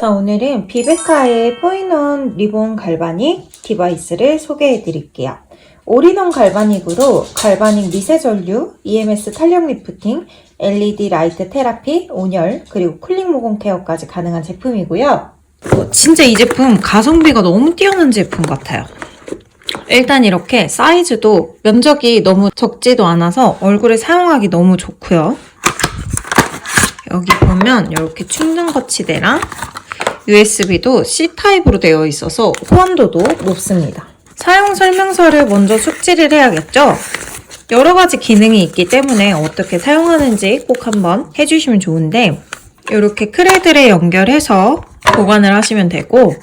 자, 오늘은 비베카의 포인원 리본 갈바닉 디바이스를 소개해 드릴게요. 올인원 갈바닉으로 갈바닉 미세 전류, EMS 탄력 리프팅, LED 라이트 테라피, 온열, 그리고 쿨링 모공 케어까지 가능한 제품이고요. 어, 진짜 이 제품 가성비가 너무 뛰어난 제품 같아요. 일단 이렇게 사이즈도 면적이 너무 적지도 않아서 얼굴에 사용하기 너무 좋고요. 여기 보면 이렇게 충전 거치대랑 USB도 C 타입으로 되어 있어서 호환도도 높습니다. 사용 설명서를 먼저 숙지를 해야겠죠? 여러 가지 기능이 있기 때문에 어떻게 사용하는지 꼭 한번 해주시면 좋은데 이렇게 크레드를 연결해서 보관을 하시면 되고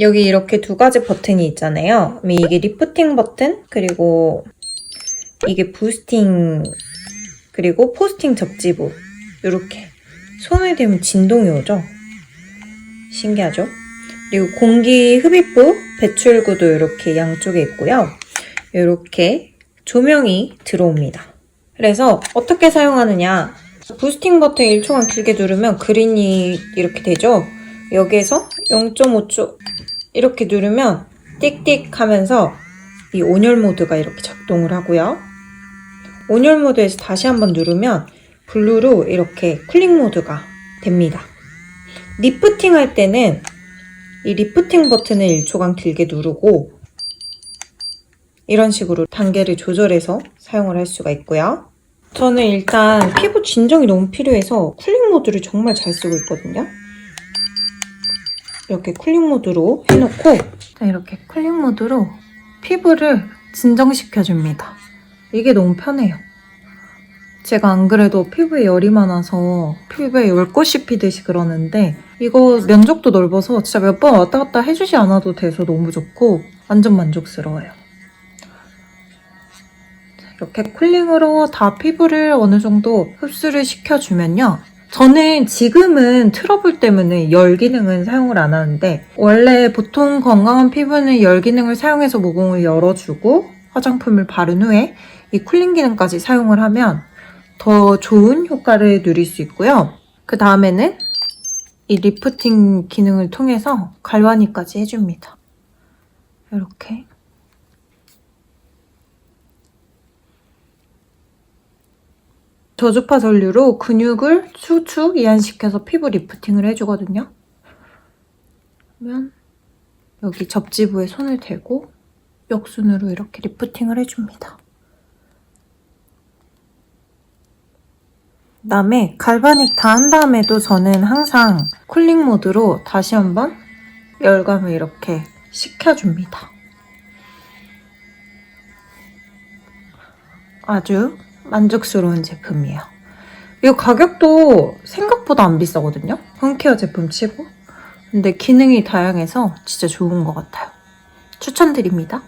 여기 이렇게 두 가지 버튼이 있잖아요. 이게 리프팅 버튼 그리고 이게 부스팅 그리고 포스팅 접지부 이렇게 손을 대면 진동이 오죠? 신기하죠? 그리고 공기 흡입부 배출구도 이렇게 양쪽에 있고요. 이렇게 조명이 들어옵니다. 그래서 어떻게 사용하느냐 부스팅 버튼 1초간 길게 누르면 그린이 이렇게 되죠? 여기에서 0.5초 이렇게 누르면 띡띡 하면서 이 온열 모드가 이렇게 작동을 하고요. 온열 모드에서 다시 한번 누르면 블루로 이렇게 쿨링 모드가 됩니다. 리프팅 할 때는 이 리프팅 버튼을 1초간 길게 누르고 이런 식으로 단계를 조절해서 사용을 할 수가 있고요. 저는 일단 피부 진정이 너무 필요해서 쿨링 모드를 정말 잘 쓰고 있거든요. 이렇게 쿨링 모드로 해놓고 이렇게 쿨링 모드로 피부를 진정시켜줍니다. 이게 너무 편해요. 제가 안 그래도 피부에 열이 많아서 피부에 열꽃이 피듯이 그러는데 이거 면적도 넓어서 진짜 몇 번 왔다 갔다 해주지 않아도 돼서 너무 좋고 완전 만족스러워요. 이렇게 쿨링으로 다 피부를 어느 정도 흡수를 시켜주면요. 저는 지금은 트러블 때문에 열 기능은 사용을 안 하는데 원래 보통 건강한 피부는 열 기능을 사용해서 모공을 열어주고 화장품을 바른 후에 이 쿨링 기능까지 사용을 하면 더 좋은 효과를 누릴 수 있고요. 그 다음에는 이 리프팅 기능을 통해서 갈바니까지 해줍니다. 이렇게. 저주파 전류로 근육을 수축 이완시켜서 피부 리프팅을 해주거든요. 그러면 여기 접지부에 손을 대고 역순으로 이렇게 리프팅을 해줍니다. 그다음에 갈바닉 다 한 다음에도 저는 항상 쿨링 모드로 다시 한번 열감을 이렇게 식혀줍니다. 아주 만족스러운 제품이에요. 이 가격도 생각보다 안 비싸거든요? 홈케어 제품 치고. 근데 기능이 다양해서 진짜 좋은 것 같아요. 추천드립니다.